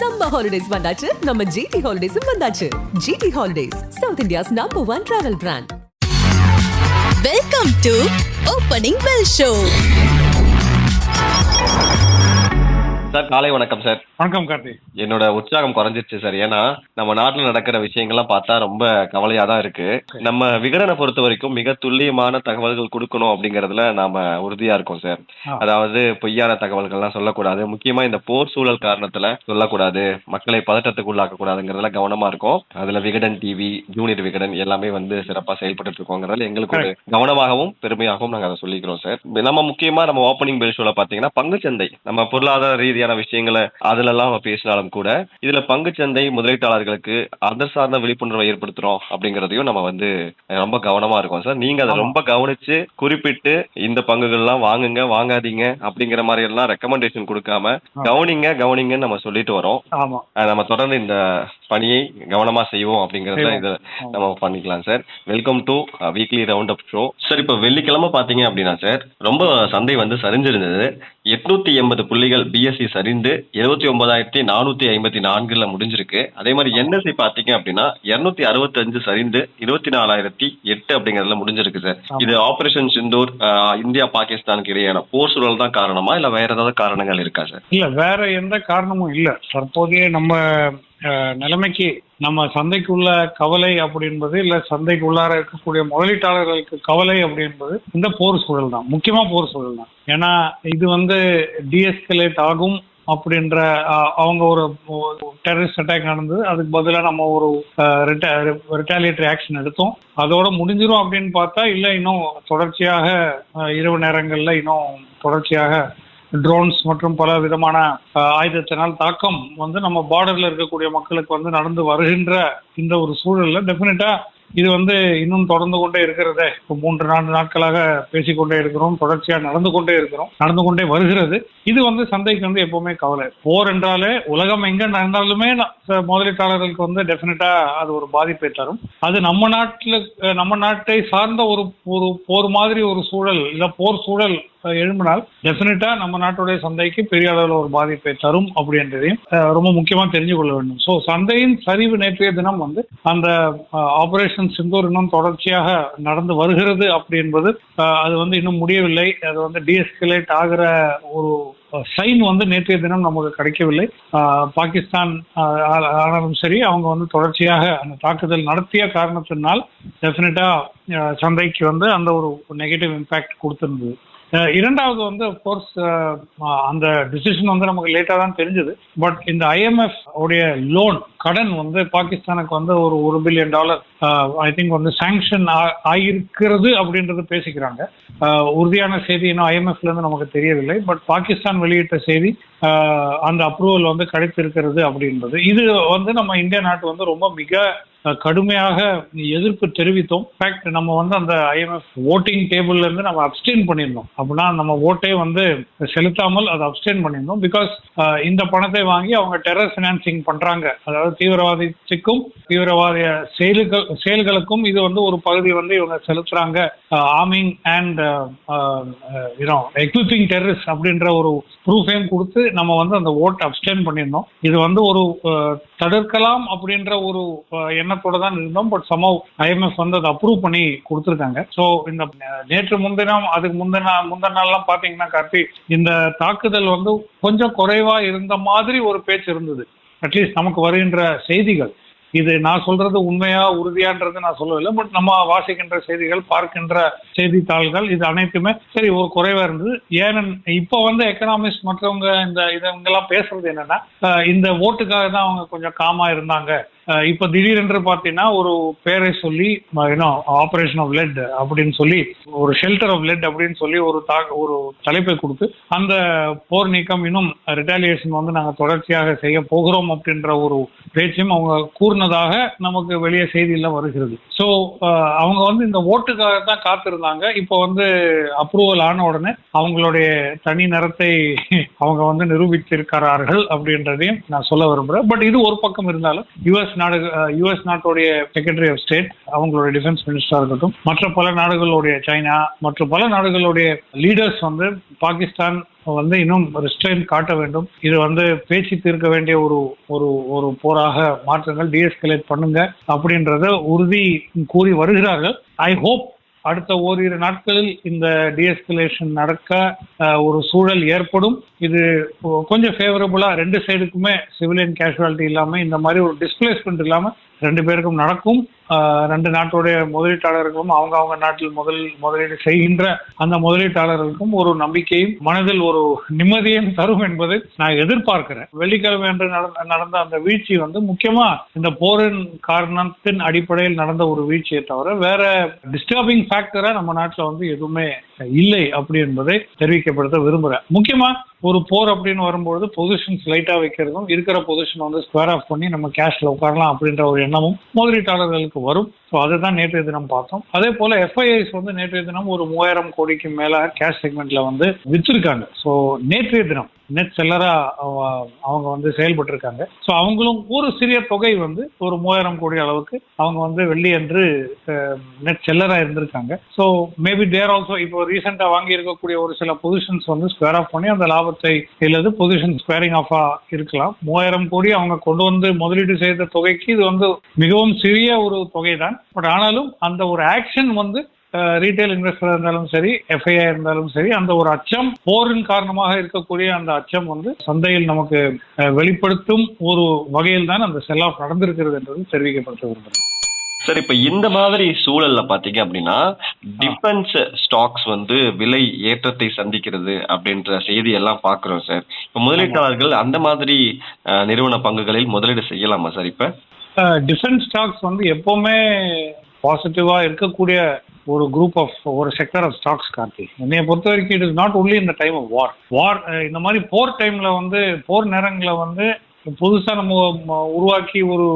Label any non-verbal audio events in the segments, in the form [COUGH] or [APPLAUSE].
Summer holidays வந்தாச்சு. நம்ம GT ஹாலிடேஸும் வந்தாச்சு. GT holidays south India's number one travel brand welcome to opening bell show sir காலை வணக்கம் சார். வணக்கம் கார்த்தி. என்னோட உற்சாகம் குறைஞ்சிருச்சு சார். ஏன்னா நம்ம நாட்டுல நடக்கிற விஷயங்கள்லாம் பார்த்தா ரொம்ப கவலையா தான் இருக்கு. நம்ம விகடனை பொறுத்த வரைக்கும் மிக துல்லியமான தகவல்கள் கொடுக்கணும் அப்படிங்கறதுல நாம உறுதியா இருக்கோம் சார். அதாவது பொய்யான தகவல்கள்லாம் சொல்லக்கூடாது. முக்கியமா இந்த போர் சூழல் காரணத்துல சொல்லக்கூடாது. மக்களை பதட்டத்துக்கு உள்ளாக்க கூடாதுங்கிறதுல கவனமா இருக்கும். அதுல விகடன் டிவி ஜூனியர் விகடன் எல்லாமே வந்து சிறப்பா செயல்பட்டு இருக்கோங்கிறதுல எங்களுக்கு ஒரு கவனமாகவும் பெருமையாகவும் நாங்க அதை சொல்லிக்கிறோம் சார். நம்ம முக்கியமா நம்ம ஓப்பனிங் பெல் ஷோல பாத்தீங்கன்னா பங்குச்சந்தை. நம்ம பொருளாதார ரீதியான விஷயங்களை அதுல எல்லாம் நம்ம பேசினாலும் கூட இதுல பங்குச்சந்தை முதலீட்டாளர்களுக்கு அது சார்ந்த விழிப்புணர்வை ஏற்படுத்துறோம் அப்படிங்கறதையும் நம்ம வந்து ரொம்ப கவனமா இருக்கோம் சார் நீங்க அதை. ரொம்ப கவனிச்சு குறிப்பிட்டு இந்த பங்குகள்லாம் வாங்குங்க வாங்காதீங்க அப்படிங்கிற மாதிரி எல்லாம் ரெக்கமெண்டேஷன் கொடுக்காம. கவனிங்க கவனிங்கன்னு நம்ம சொல்லிட்டு வரோம் நம்ம தொடர்ந்து இந்த பணியை கவனமா செய்வோம் அப்படிங்கறத. இதை. நம்ம பண்ணிக்கலாம் sir welcome to weekly round up show sir இப்போ வெள்ளிக்கிழமை பாத்தீங்க அப்படின்னா சார் ரொம்ப சந்தை வந்து சரிஞ்சிருந்தது எட்நூத்தி எண்பது புள்ளிகள் பிஎஸ்சி சரிந்து எழுபத்தி ஒன்பதாயிரத்தி நானூத்தி ஐம்பத்தி நான்குல முடிஞ்சிருக்கு. அதே மாதிரி என்எஸ்சி பாத்தீங்க அப்படின்னா இருநூத்தி அறுபத்தஞ்சு சரிந்து இருபத்தி நாலாயிரத்தி எட்டு அப்படிங்கறதுல முடிஞ்சிருக்கு சார். இது ஆபரேஷன் சிந்தூர் இந்தியா பாகிஸ்தானுக்கு இடையேயான போர் சூழல் தான் காரணமா இல்ல வேற ஏதாவது காரணங்கள் இருக்கா சார்? இல்ல வேற எந்த காரணமும் இல்ல. தற்போதைய நம்ம நிலைமைக்கு நம்ம சந்தைக்குள்ள கவலை அப்படி என்பது இல்ல சந்தைக்குள்ளார இருக்கக்கூடிய முதலீட்டாளர்களுக்கு கவலை அப்படி என்பது இந்த போர் சூழல் தான். முக்கியமா போர் சூழல் தான். ஏன்னா இது வந்து டிஎஸ்கலேட் ஆகும் அப்படின்ற அவங்க ஒரு டெரரிஸ்ட் அட்டாக் நடந்தது. அதுக்கு பதிலாக நம்ம ஒரு ரிட்டாலியேட்டரி ஆக்ஷன் எடுத்தோம். அதோட முடிஞ்சிரும் அப்படின்னு பார்த்தா இல்லை இன்னும் தொடர்ச்சியாக இரவு நேரங்களில் இன்னும் தொடர்ச்சியாக ட்ரோன்ஸ் மற்றும் பல விதமான ஆயுதத்தினால் தாக்கம் வந்து நம்ம பார்டர்ல இருக்கக்கூடிய மக்களுக்கு வந்து நடந்து வருகின்ற இந்த ஒரு சூழல்ல டெஃபினட்டா இது வந்து இன்னும் தொடர்ந்து கொண்டே இருக்கிறதே. இப்போ மூன்று நான்கு நாட்களாக பேசிக்கொண்டே இருக்கிறோம் தொடர்ச்சியாக நடந்து கொண்டே இருக்கிறோம் நடந்து கொண்டே வருகிறது. இது வந்து சந்தைக்கு வந்து எப்பவுமே கவலை. போர் என்றாலே உலகம் எங்க நடந்தாலுமே முதலீட்டாளர்களுக்கு வந்து டெஃபினட்டா அது ஒரு பாதிப்பை தரும். அது நம்ம நாட்டில் நம்ம நாட்டை சார்ந்த ஒரு ஒரு போர் மாதிரி ஒரு சூழல் இல்ல போர் சூழல் எழும்பினால் டெஃபினட்டா நம்ம நாட்டுடைய சந்தைக்கு பெரிய அளவில் ஒரு பாதிப்பை தரும் அப்படின்றதையும் ரொம்ப முக்கியமா தெரிஞ்சு கொள்ள வேண்டும். ஸோ சந்தையின் சரிவு நேற்றைய தினம் வந்து அந்த ஆபரேஷன் சிந்தூர் இன்னும் தொடர்ச்சியாக நடந்து வருகிறது அப்படி என்பது அது வந்து இன்னும் முடியவில்லை. அது வந்து டிஎஸ்கலேட் ஆகிற ஒரு சைன் வந்து நேற்றைய தினம் நமக்கு கிடைக்கவில்லை. பாகிஸ்தான் ஆ- ஆனாலும் சரி அவங்க வந்து தொடர்ச்சியாக அந்த தாக்குதல் நடத்திய காரணத்தினால் டெஃபினட்டா சந்தைக்கு வந்து அந்த ஒரு நெகட்டிவ் இம்பாக்ட் கொடுத்திருந்தது. இரண்டாவது வந்து கோர்ஸ் அந்த டிசிஷன் வந்து நமக்கு லேட்டாக தான் தெரிஞ்சது. பட் இந்த ஐஎம்எஃப் உடைய லோன் கடன் வந்து பாகிஸ்தானுக்கு வந்து ஒரு ஒரு பில்லியன் டாலர் ஐ திங்க் வந்து சாங்ஷன் ஆகியிருக்கிறது அப்படின்றது பேசிக்கிறாங்க. உறுதியான செய்தி இன்னும் ஐஎம்எஃப்ல இருந்து நமக்கு தெரியவில்லை பட் பாகிஸ்தான் வெளியிட்ட செய்தி அந்த அப்ரூவல் வந்து கிடைத்திருக்கிறது அப்படின்றது. இது வந்து நம்ம இந்திய நாட்டு வந்து ரொம்ப மிக கடுமையாக எதிர்ப்பு தெரிவித்தோம். ஃபேக்ட் நம்ம வந்து அந்த ஐஎம்எஃப் ஓட்டிங் டேபிள்ல இருந்து நம்ம அப்டெயின் பண்ணியிருந்தோம். அப்படின்னா நம்ம ஓட்டே வந்து செலுத்தாமல் அதை அப்டெயின் பண்ணியிருந்தோம். பிகாஸ் இந்த பணத்தை வாங்கி அவங்க டெரர் ஃபினான்சிங் பண்றாங்க. அதாவது தீவிரவாதத்துக்கும் தீவிரவாத செயலுக்கு செயல்களுக்கும் இது வந்து ஒரு பகுதி வந்து இவங்க செலுத்துறாங்க. Arming and you know equipping terrorist அப்படின்ற ஒரு ப்ரூஃபையும் கொடுத்து நம்ம வந்து அந்த ஓட் அப்டெயின் பண்ணியிருந்தோம். இது வந்து ஒரு uh, தடுக்கலாம் அப்படின்ற ஒரு uh, எண்ணத்தோட தான் இருந்தோம். பட் சமவ் ஐஎம்எஃப் வந்து அதை அப்ரூவ் பண்ணி கொடுத்துருக்காங்க. ஸோ இந்த uh, நேற்று முன்தினம் அதுக்கு முந்தின முந்தின நாள்லாம் பார்த்தீங்கன்னா கார்த்தி இந்த தாக்குதல் வந்து கொஞ்சம் குறைவா இருந்த மாதிரி ஒரு பேச்சு இருந்தது. அட்லீஸ்ட் நமக்கு வருகின்ற செய்திகள். இது நான் சொல்றது உண்மையா உறுதியான்றது நான் சொல்லவில்லை. பட் நம்ம வாசிக்கின்ற செய்திகள் பார்க்கின்ற செய்தித்தாள்கள் இது அனைத்துமே சரி ஒரு குறைவா இருந்தது. ஏன்னு இப்போ வந்து எக்கனாமிஸ்ட் மற்றவங்க இந்த இதெல்லாம் பேசுறது என்னன்னா இந்த ஓட்டுக்காக தான் அவங்க கொஞ்சம் காமா இருந்தாங்க. இப்போ திடீரென்று பார்த்தீங்கன்னா ஒரு பேரை சொல்லி ஏன்னா ஆபரேஷன் ஆஃப் லெட் அப்படின்னு சொல்லி ஒரு ஷெல்டர் ஆஃப் லெட் அப்படின்னு சொல்லி ஒரு தா ஒரு தலைப்பை கொடுத்து அந்த போர் நீக்கம் இன்னும் ரிட்டாலியேஷன் வந்து நாங்கள் தொடர்ச்சியாக செய்ய போகிறோம் அப்படின்ற ஒரு பேச்சையும் அவங்க கூறினதாக நமக்கு வெளியே செய்தியில் வருகிறது. ஸோ அவங்க வந்து இந்த ஓட்டுக்காக தான் காத்திருந்தாங்க. இப்போ வந்து அப்ரூவல் ஆன உடனே அவங்களுடைய தனி நிறத்தை அவங்க வந்து நிரூபித்திருக்கிறார்கள் அப்படின்றதையும் நான் சொல்ல விரும்புகிறேன் பட் இது ஒரு பக்கம் இருந்தாலும் யுஎஸ் நாடு யுஎஸ் நாட்டுடைய செக்ரட்டரி ஆஃப் ஸ்டேட் அவங்களுடைய டிஃபென்ஸ் மினிஸ்டரா இருக்கட்டும். மற்ற பல நாடுகளுடைய சைனா மற்றும் பல நாடுகளுடைய லீடர்ஸ் வந்து பாகிஸ்தான் வந்து இன்னும் ரிஸ்ட்ரெயின் காட்ட வேண்டும். இது வந்து பேச்சு தீர்க்க வேண்டிய ஒரு ஒரு ஒரு போராக மாற்றுங்கள் டிஎஸ்கலேட் பண்ணுங்க அப்படின்றத உறுதி கூறி வருகிறார்கள். ஐ ஹோப் அடுத்த ஓரிரு நாட்களில் இந்த டிஎஸ்கலேஷன் நடக்க ஒரு சூழல் ஏற்படும். இது கொஞ்சம் ஃபேவரபுளா ரெண்டு சைடுக்குமே சிவிலியன் கேஷுவாலிட்டி இல்லாம இந்த மாதிரி ஒரு டிஸ்பிளேஸ்மெண்ட் இல்லாம ரெண்டு பேருக்கும் நடக்கும். ரெண்டு நாட்டுடைய முதலீட்டாளர்களும் அவங்க அவங்க நாட்டில் முதல் முதலீடு செய்கின்ற அந்த முதலீட்டாளர்களுக்கும் ஒரு நம்பிக்கையும் மனதில் ஒரு நிம்மதியும் தரும் என்பது நான் எதிர்பார்க்கிறேன். வெள்ளிக்கிழமை அன்று நடந்த நடந்த அந்த வீழ்ச்சி வந்து முக்கியமா இந்த போரின் காரணத்தின் அடிப்படையில் நடந்த ஒரு வீழ்ச்சியை தவிர வேற டிஸ்டர்பிங் ஃபேக்டரா நம்ம நாட்டில் வந்து எதுவுமே இல்லை அப்படி என்பதை தெரிவிக்கப்படுத்த விரும்புகிறேன். முக்கியமா ஒரு போர் அப்படின்னு வரும்பொழுது பொசிஷன்ஸ் லைட்டா வைக்கிறதும் இருக்கிற பொசிஷன் வந்து ஸ்கொயர் ஆஃப் பண்ணி நம்ம கேஷ்ல உட்காரலாம் அப்படின்ற ஒரு எண்ணமும் முதலீட்டாளர்களுக்கு வரும். ஸோ அதை தான் நேற்றைய தினம் பார்த்தோம். அதே போல எஃப்ஐஐஸ் வந்து நேற்றைய தினம் ஒரு மூவாயிரம் கோடிக்கு மேல கேஷ் செக்மெண்ட்ல வந்து வித்திருக்காங்க. ஸோ நேற்றைய தினம் நெட் செல்லரா அவங்க வந்து செயல்பட்டு இருக்காங்க ஸோ அவங்களும் ஒரு சிறிய தொகை வந்து ஒரு மூவாயிரம் கோடி அளவுக்கு அவங்க வந்து வெள்ளி என்று நெட் செல்லரா இருந்திருக்காங்க. ஸோ மேபி தேர் ஆல்சோ இப்போ ரீசெண்டாக வாங்கி இருக்கக்கூடிய ஒரு சில பொசிஷன்ஸ் வந்து ஸ்கொயர் ஆஃப் பண்ணி அந்த லாபத்தை இல்லது பொசிஷன் ஸ்கொயரிங் ஆஃபா இருக்கலாம். மூவாயிரம் கோடி அவங்க கொண்டு வந்து முதலீடு செய்த தொகைக்கு இது வந்து மிகவும் சிறிய ஒரு தொகை தான் பட் ஆனாலும் அந்த ஒரு ஆக்ஷன் வந்து ரீட்டைல் இன்வெஸ்டர் இருந்தாலும் சரி எஃப்ஐஐ இருந்தாலும் சரி அந்த ஒரு அச்சம் போரின் காரணமாக இருக்கக்கூடிய அந்த அச்சம் வந்து சந்தையில் நமக்கு வெளிப்படுத்தும் ஒரு வகையில் தான் அந்த செல் ஆஃப் நடந்திருக்கிறது என்பது தெரிவிக்கப்படுத்த விரும்புகிறேன் சார் இப்ப இந்த மாதிரி சூழல்ல பாத்தீங்க அப்படின்னா டிஃபென்ஸ் ஸ்டாக்ஸ் வந்து விலை ஏற்றத்தை சந்திக்கிறது அப்படின்ற செய்தி எல்லாம் பாக்குறோம் சார். இப்ப முதலீட்டாளர்கள் அந்த மாதிரி நிறுவன பங்குகளில் முதலீடு செய்யலாமா சார் இப்ப? டிஃபென்ஸ் ஸ்டாக்ஸ் வந்து எப்பவுமே பாசிட்டிவாக இருக்கக்கூடிய ஒரு குரூப் ஆஃப் ஒரு செக்டர் ஆஃப் ஸ்டாக்ஸ் கார்த்தி. என்னைய பொறுத்த வரைக்கும் இட் இஸ் நாட் ஒன்லி இந்த டைம் ஆஃப் வார் வார் இந்த மாதிரி போர் டைம்ல வந்து போர் நேரங்களில் வந்து புதுசாக நம்ம உருவாக்கி ஒரு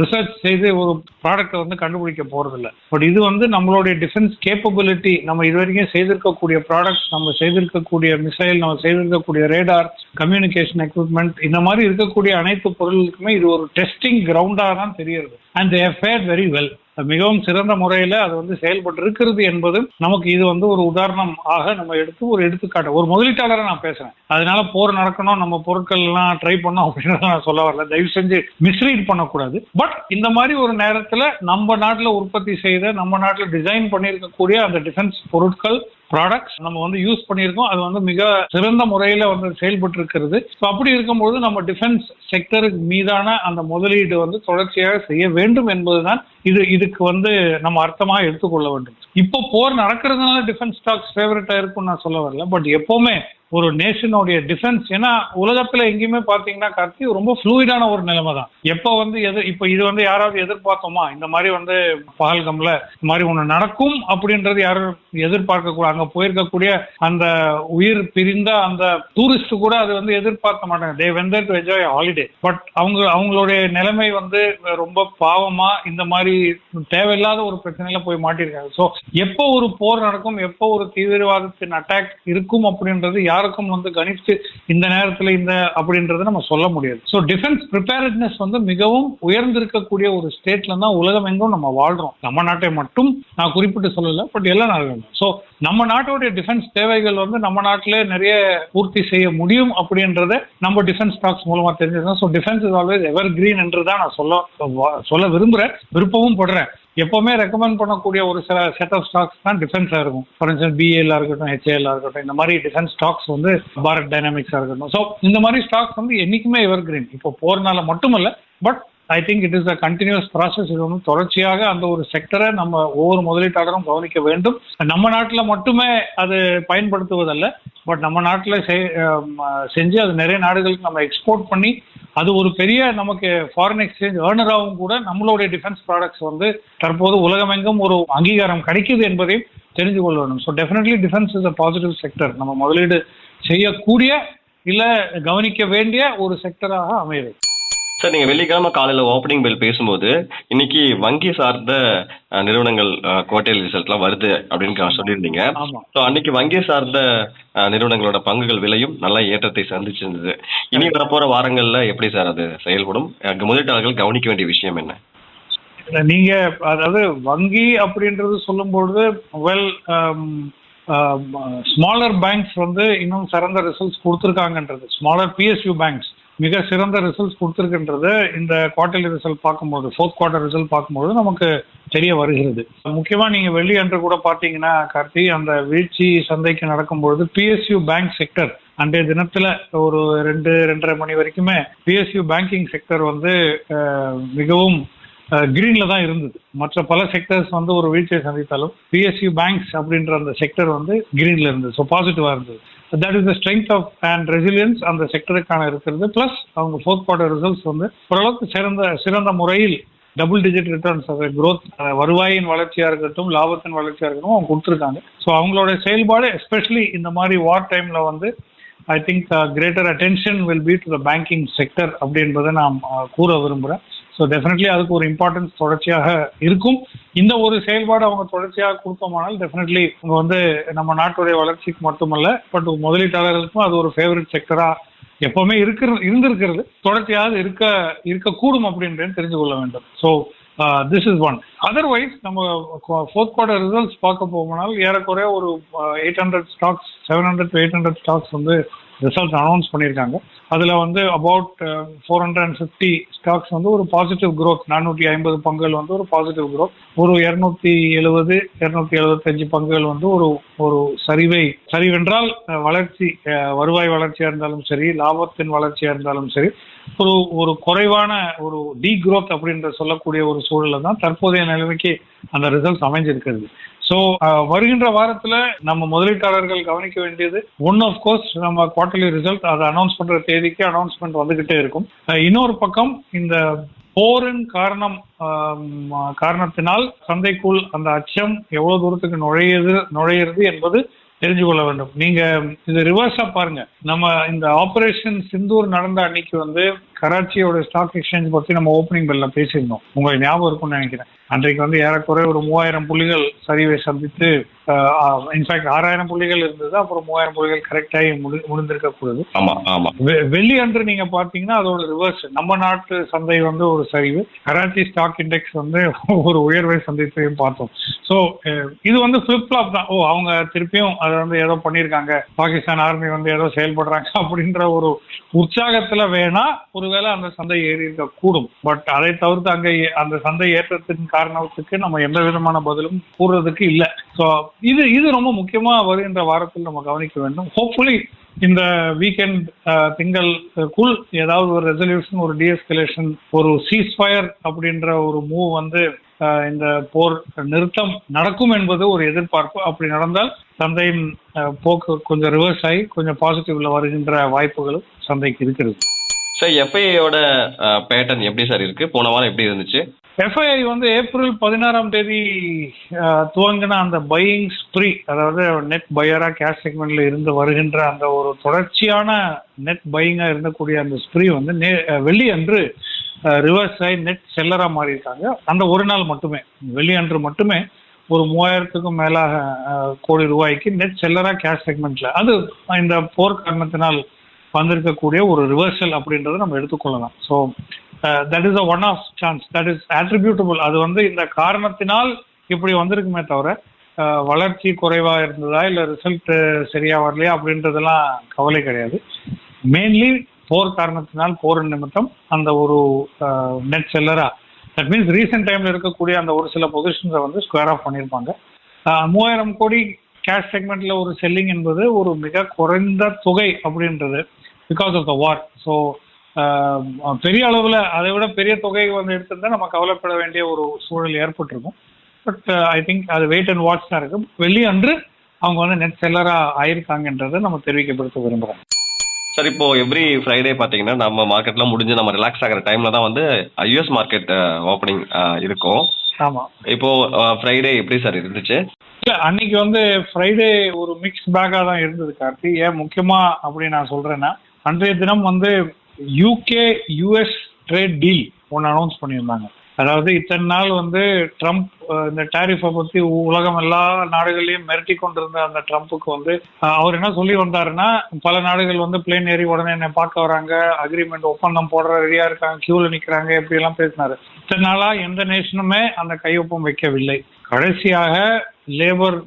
ரிசர்ச் செய்து ஒரு ப்ராடக்ட்டை வந்து கண்டுபிடிக்க போறதில்ல. பட் இது வந்து நம்மளுடைய டிஃபென்ஸ் கேப்பபிலிட்டி நம்ம இது வரைக்கும் செய்திருக்கக்கூடிய ப்ராடக்ட்ஸ் நம்ம செய்திருக்கக்கூடிய மிசைல் நம்ம செய்திருக்கக்கூடிய ரேடார் கம்யூனிகேஷன் எக்யூப்மெண்ட் இந்த மாதிரி இருக்கக்கூடிய அனைத்து பொருளுக்குமே இது ஒரு டெஸ்டிங் கிரவுண்டாக தான் தெரியுது and they fare very well மிகவும் சிறந்த முறையில் அது வந்து செயல்பட்டு இருக்கிறது என்பது நமக்கு இது வந்து ஒரு உதாரணம் ஆக நம்ம எடுத்து ஒரு எடுத்துக்காட்டு ஒரு முதலீட்டாளரை நான் பேசுறேன். அதனால போர் நடக்கணும் நம்ம பொருட்கள் எல்லாம் ட்ரை பண்ணோம் அப்படின்னு நான் சொல்ல வரல. தயவு செஞ்சு மிஸ்ரீட் பண்ணக்கூடாது. பட் இந்த மாதிரி ஒரு நேரத்தில் நம்ம நாட்டில் உற்பத்தி செய்த நம்ம நாட்டில் டிசைன் பண்ணியிருக்கக்கூடிய அந்த டிஃபென்ஸ் பொருட்கள் ப்ராடக்ட்ஸ் நம்ம வந்து யூஸ் பண்ணியிருக்கோம். அது வந்து மிக சிறந்த முறையில் வந்து செயல்பட்டு இருக்கிறது ஸோ அப்படி இருக்கும்போது நம்ம டிஃபென்ஸ் செக்டருக்கு மீதான அந்த முதலீடு வந்து தொடர்ச்சியாக செய்ய வேண்டும் என்பதுதான் இது இதுக்கு வந்து நம்ம அர்த்தமாக எடுத்துக்கொள்ள வேண்டும். இப்போ போர் நடக்கிறதுனால டிஃபென்ஸ் ஸ்டாக்ஸ் ஃபேவரட்டா இருக்கும்னு நான் சொல்ல வரல. பட் எப்பவுமே ஒரு நேஷனுடைய டிஃபென்ஸ் ஏன்னா உலகத்துல எங்கேயுமே பாத்தீங்கன்னா கார்த்தி ரொம்ப ஃப்ளூயிடான ஒரு நிலைமை தான் எப்போ வந்து எது இப்போ இது வந்து யாராவது எதிர்பார்த்தோமா? இந்த மாதிரி வந்து பகல்கம்ல இந்த மாதிரி ஒன்று நடக்கும் அப்படின்றது யாரும் எதிர்பார்க்க கூட அங்க போயிருக்கக்கூடிய அந்த உயிர் பிரிந்த அந்த டூரிஸ்ட் கூட அது வந்து எதிர்பார்க்க மாட்டாங்க. They went there to enjoy holiday but அவங்க அவங்களுடைய நிலைமை வந்து ரொம்ப பாவமா இந்த மாதிரி தேவையில்லாத ஒரு பிரச்சனையில போய் மாட்டிருக்காங்க. ஸோ எப்போ ஒரு போர் நடக்கும் எப்போ ஒரு தீவிரவாதத்தின் அட்டாக் இருக்கும் அப்படின்றது யாருக்கும் வந்து கணித்து இந்த நேரத்துல இந்த அப்படின்றத நம்ம சொல்ல முடியாது. ஸோ டிஃபென்ஸ் ப்ரிப்பேர்ட்னஸ் வந்து மிகவும் உயர்ந்திருக்கக்கூடிய ஒரு ஸ்டேட்ல தான் உலகம் எங்கும் நம்ம வாழ்றோம். நம்ம நாட்டை மட்டும் நான் குறிப்பிட்டு சொல்லல பட் எல்லா நாடுகளும் ஸோ நம்ம நாட்டோடைய டிஃபென்ஸ் தேவைகள் வந்து நம்ம நாட்டிலே நிறைய பூர்த்தி செய்ய முடியும் அப்படின்றத நம்ம டிஃபென்ஸ் ஸ்டாக்ஸ் மூலமா தெரிஞ்சிருந்தோம் so defence is always evergreen என்று தான் நான் சொல்ல சொல்ல விரும்புறேன் விருப்பமும் படுறேன். எப்பவுமே ரெக்கமெண்ட் பண்ணக்கூடிய ஒரு சில செட் ஆஃப் ஸ்டாக்ஸ் தான் டிஃபென்ஸாக இருக்கும். ஃபார் இன்ஸ்டன்ஸ் பிஏல இருக்கட்டும் ஹெச்ஏல இருக்கட்டும் இந்த மாதிரி டிஃபென்ஸ் ஸ்டாக்ஸ் வந்து பாரத் டைனாமிக்ஸாக இருக்கட்டும். ஸோ இந்த மாதிரி ஸ்டாக்ஸ் வந்து என்றைக்குமே எவர் கிரீன் இப்போ போறனால மட்டுமல்ல but I think it is a continuous process இது வந்து தொடர்ச்சியாக அந்த ஒரு செக்டரை நம்ம ஒவ்வொரு முதலீட்டாளரும் கவனிக்க வேண்டும். நம்ம நாட்டில் மட்டுமே அது பயன்படுத்துவதல்ல பட் நம்ம நாட்டில் செஞ்சு அது நிறைய நாடுகளுக்கு நம்ம எக்ஸ்போர்ட் பண்ணி அது ஒரு பெரிய நமக்கு ஃபாரின் எக்ஸ்சேஞ்ச் ஏர்னராகவும் கூட நம்மளுடைய டிஃபென்ஸ் ப்ராடக்ட்ஸ் வந்து தற்போது உலகமெங்கும் ஒரு அங்கீகாரம் கிடைக்குது என்பதையும் தெரிஞ்சு கொள்ள வேண்டும். So definitely defence is a positive sector நம்ம முதலீடு செய்யக்கூடிய இல்லை கவனிக்க வேண்டிய ஒரு செக்டராக அமையுது சார் நீங்க வெள்ளிக்கிழமை காலையில ஓப்பனிங் பெல் பேசும்போது இன்னைக்கு வங்கி சார்ந்த நிறுவனங்கள் குவார்டர்லி ரிசல்ட்லாம் வருது அப்படின்னு சொல்லியிருந்தீங்க. ஸோ அன்னைக்கு வங்கி சார்ந்த நிறுவனங்களோட பங்குகள் விலையும் நல்ல ஏற்றத்தை சந்திச்சிருந்தது. இனி வரப்போற வாரங்கள்ல எப்படி சார் அது செயல்படும்? முதலீட்டாளர்கள் கவனிக்க வேண்டிய விஷயம் என்ன? நீங்க அதாவது வங்கி அப்படின்றது சொல்லும்பொழுது வெல் ஸ்மாலர் பேங்க்ஸ் வந்து இன்னும் சிறந்த ரிசல்ட்ஸ் கொடுத்துருக்காங்கன்றது. ஸ்மாலர் பிஎஸ்யூ பேங்க்ஸ் மிக சிறந்த ரிசல்ட்ஸ் கொடுத்துருக்குன்றது இந்த குவார்டர்லி ரிசல்ட் பார்க்கும்போது ஃபோர்த் குவார்டர் ரிசல்ட் பார்க்கும்போது நமக்கு தெரிய வருகிறது. முக்கியமா நீங்க வெள்ளி அன்று கூட பார்த்தீங்கன்னா கார்த்தி அந்த வீழ்ச்சி சந்தைக்கு நடக்கும்பொழுது பிஎஸ்யூ பேங்க் செக்டர் அன்றைய தினத்துல ஒரு ரெண்டு ரெண்டரை மணி வரைக்குமே பிஎஸ்யூ பேங்கிங் செக்டர் வந்து மிகவும் கிரீன்ல தான் இருந்தது. மற்ற பல செக்டர்ஸ் வந்து ஒரு வீழ்ச்சியை சந்தித்தாலும் பிஎஸ்யூ பேங்க்ஸ் அப்படின்ற அந்த செக்டர் வந்து கிரீன்ல இருந்தது. ஸோ பாசிட்டிவா இருந்தது. That is the strength of and resilience அந்த செக்டருக்கான இருக்கிறது. பிளஸ் அவங்க ஃபோர்த் குவார்டர் ரிசல்ட்ஸ் வந்து ஓரளவுக்கு சிறந்த சிறந்த முறையில் டபுள் டிஜிட் ரிட்டர்ன்ஸ் அது க்ரோத் வருவாயின் வளர்ச்சியா இருக்கட்டும் லாபத்தின் வளர்ச்சியா இருக்கட்டும் அவங்க கொடுத்துருக்காங்க. ஸோ அவங்களோட செயல்பாடு எஸ்பெஷலி இந்த மாதிரி வார் டைம்ல வந்து I think greater attention will be to the banking sector அப்படின்றத நான் கூற விரும்புகிறேன் ஸோ டெஃபினெட்லி அதுக்கு ஒரு இம்பார்ட்டன்ஸ் தொடர்ச்சியாக இருக்கும். இந்த ஒரு செயல்பாடு அவங்க தொடர்ச்சியாக கொடுத்தோமானால் டெஃபினெட்லி அவங்க வந்து நம்ம நாட்டுடைய வளர்ச்சிக்கு மட்டுமல்ல பட் முதலீட்டாளர்களுக்கும் அது ஒரு ஃபேவரட் செக்டரா எப்பவுமே இருக்கிற இருந்திருக்கிறது. தொடர்ச்சியாக இருக்க இருக்கக்கூடும் அப்படின்றது தெரிஞ்சு கொள்ள வேண்டும். So this is one otherwise நம்ம ஃபோர்த் குவார்டர் ரிசல்ட்ஸ் பார்க்க போகணும்னால் ஏறக்குறைய ஒரு eight hundred stocks seven hundred eight hundred stocks வந்து ரிசல்ட் அனௌன்ஸ் பண்ணியிருக்காங்க. அதில் வந்து about four hundred and fifty stocks வந்து ஒரு பாசிட்டிவ் க்ரோத் நானூற்றி ஐம்பது பங்குகள் வந்து ஒரு பாசிட்டிவ் க்ரோத் ஒரு இரநூத்தி எழுபது இரநூத்தி எழுபத்தஞ்சு பங்குகள் வந்து ஒரு ஒரு சரிவை சரிவென்றால் uh, வளர்ச்சி uh, வருவாய் வளர்ச்சியாக இருந்தாலும் சரி லாபத்தின் வளர்ச்சியாக இருந்தாலும் சரி ஒரு ஒரு குறைவான ஒரு டி க்ரோத் அப்படின்ற சொல்லக்கூடிய ஒரு சூழல்ல தான் தற்போதைய நிலைமைக்கு அந்த ரிசல்ட்ஸ் அமைஞ்சிருக்கிறது. ஸோ uh, வருகின்ற வாரத்துல நம்ம முதலீட்டாளர்கள் கவனிக்க வேண்டியது ஒன் ஆஃப் கோர்ஸ் நம்ம குவார்டர்லி ரிசல்ட் அதை அனௌன்ஸ் பண்ற தேதிக்கு அனௌன்ஸ்மெண்ட் வந்துகிட்டே இருக்கும். Uh, இன்னொரு பக்கம் இந்த போரின் காரணம் um, காரணத்தினால் சந்தைக்குள் அந்த அச்சம் எவ்வளவு தூரத்துக்கு நுழையுது நுழையிறது என்பது தெரிஞ்சு கொள்ள வேண்டும். நீங்க இது ரிவர்ஸா பாருங்க. நம்ம இந்த ஆபரேஷன் சிந்தூர் நடந்த அன்னைக்கு வந்து கராச்சியோட ஸ்டாக் எக்ஸ்சேஞ்ச் பத்தி நம்ம ஓப்பனிங் பெல்ல பேசியிருந்தோம். உங்களுக்கு ஞாபகம் இருக்கும்னு நினைக்கிறேன். அன்றைக்கு வந்து ஏறக்குறைய ஒரு மூவாயிரம் புள்ளிகள் சரிவை சந்தித்து இன்ஃபேக்ட் ஆறாயிரம் புள்ளிகள் இருந்தது. அப்புறம் மூவாயிரம் புள்ளிகள் கரெக்டாகி முடி முடிந்திருக்க கூடாது ஆமா ஆமா. வெ- வெள்ளி அன்று நீங்க பாத்தீங்கன்னா அதோட ரிவர்ஸ் நம்ம நாட்டு சந்தை வந்து ஒரு சரிவு. கராச்சி ஸ்டாக் இண்டெக்ஸ் வந்து [LAUGHS] ஒரு உயர்வை சந்தித்தையும் பார்த்தோம். ஸோ இது வந்து ஃபிளிப் ஃப்ளாப் தான். ஓ அவங்க திருப்பியும் அதை வந்து ஏதோ பண்ணியிருக்காங்க. பாகிஸ்தான் ஆர்மி வந்து ஏதோ செயல்படுறாங்க [LAUGHS] அப்படின்ற ஒரு உற்சாகத்துல வேணா ஒருவேளை அந்த சந்தை ஏறி இருக்க கூடும் பட் அதை தவிர்த்து அங்க அந்த சந்தை ஏற்றத்தின் காரணத்துக்கு நம்ம எந்த விதமான பதிலும் கூறுறதுக்கு இல்லை. ஸோ இது இது ரொம்ப முக்கியமா வருகின்ற வாரத்தில் நம்ம கவனிக்க வேண்டும். ஹோப்ஃபுல்லி இந்த வீக்கெண்ட் திங்களுக்குள் ஏதாவது ஒரு ரெசல்யூஷன் ஒரு டிஎஸ்கலேஷன் ஒரு சீஸ்ஃபயர் அப்படின்ற ஒரு மூவ் வந்து இந்த போர் நிறுத்தம் நடக்கும் என்பது ஒரு எதிர்பார்ப்பு. அப்படி நடந்தால் சந்தையின் போக்கு கொஞ்சம் ரிவர்ஸ் ஆகி கொஞ்சம் பாசிட்டிவ்ல வருகின்ற வாய்ப்புகளும் சந்தைக்கு இருக்கிறது. சார் எஃப்ஐயோட பேட்டர்ன் எப்படி சார் இருக்கு? போன வாரம் எப்படி இருந்துச்சு? எஃப்ஐஐ வந்து ஏப்ரல் பதினாறாம் தேதி துவங்கின அந்த பையிங் ஸ்ப்ரீ அதாவது நெட் பையராக கேஷ் செக்மெண்ட்ல இருந்து வருகின்ற அந்த ஒரு தொடர்ச்சியான நெட் பையிங்கா இருந்தக்கூடிய அந்த ஸ்ப்ரீ வந்து நே- வெள்ளி அன்று ரிவர்ஸ் ஆகி நெட் செல்லரா மாறி இருக்காங்க அந்த ஒரு நாள் மட்டுமே வெள்ளி அன்று மட்டுமே ஒரு மூவாயிரத்துக்கும் மேலாக கோடி ரூபாய்க்கு நெட் செல்லரா கேஷ் செக்மெண்ட்ல அது இந்த போர் காரணத்தினால் வந்திருக்கக்கூடிய ஒரு ரிவர்சல் அப்படின்றத நம்ம எடுத்துக்கொள்ளலாம். So that is a one off chance that is attributable அது வந்து இந்த காரணத்தினால் இப்படி வந்திருக்குமே தவிர வளர்ச்சி குறைவா இருந்ததா இல்ல ரிசல்ட் சரியா வரலையா அப்படின்றதெல்லாம் கவலை கிடையாது. மெயின்லி போர் காரணத்தினால் போர் நிமித்தம் அந்த ஒரு நெட் செல்லரா தட் மீன்ஸ் ரீசெண்ட் டைம்ல இருக்கக்கூடிய அந்த ஒரு சில பொசிஷன்ஸை வந்து ஸ்கொயர் ஆஃப் பண்ணியிருப்பாங்க. மூவாயிரம் கோடி கேஷ் செக்மெண்ட்ல ஒரு செல்லிங் என்பது ஒரு மிக குறைந்த தொகை அப்படின்றது because of the war so பெரிய அளவில் அதை விட பெரிய தொகை வந்து எடுத்திருந்தா நம்ம கவலைப்பட வேண்டிய ஒரு சூழல் ஏற்பட்டிருக்கும். பட் ஐ திங்க் அது வெயிட் அண்ட் வாட்ச் தான் இருக்கு. வெள்ளி அன்று அவங்க வந்து நெட் செல்லரா ஆயிருக்காங்கன்றதை நம்ம தெரிவிக்கப்படுத்த விரும்புகிறோம் சார் இப்போ எவ்ரி ஃப்ரைடே பார்த்தீங்கன்னா நம்ம மார்க்கெட்லாம் முடிஞ்சு நம்ம ரிலாக்ஸ் ஆகிற டைம்ல தான் வந்து யூஎஸ் மார்க்கெட் ஓப்பனிங் இருக்கும். ஆமா. இப்போ ஃப்ரைடே எப்படி சார் இருந்துச்சு? இல்ல அன்னைக்கு வந்து ஃப்ரைடே ஒரு மிக்ஸ் பேக்காக தான் இருந்தது கார்த்தி. ஏன் முக்கியமா அப்படி நான் சொல்றேன்னா அன்றைய தினம் வந்து யூகே யூஎஸ் ட்ரேட் டீல் ஒன்று அனௌன்ஸ் பண்ணியிருந்தாங்க. அதாவது இத்தனை நாள் வந்து ட்ரம்ப் இந்த டேரிஃபை பற்றி உ- உலகம் எல்லா நாடுகளையும் மிரட்டி கொண்டிருந்த அந்த ட்ரம்ப்புக்கு வந்து அவர் என்ன சொல்லி வந்தாருன்னா பல நாடுகள் வந்து பிளேன் ஏறி உடனே என்னை பார்க்க வராங்க அக்ரிமெண்ட் ஒப்பந்தம் போடுற ரெடியா இருக்காங்க கியூல நிற்கிறாங்க இப்படி எல்லாம் பேசினாரு. இத்தனை நாளா எந்த நேஷனுமே அந்த கையொப்பம் வைக்கவில்லை. கடைசியாக லேபர்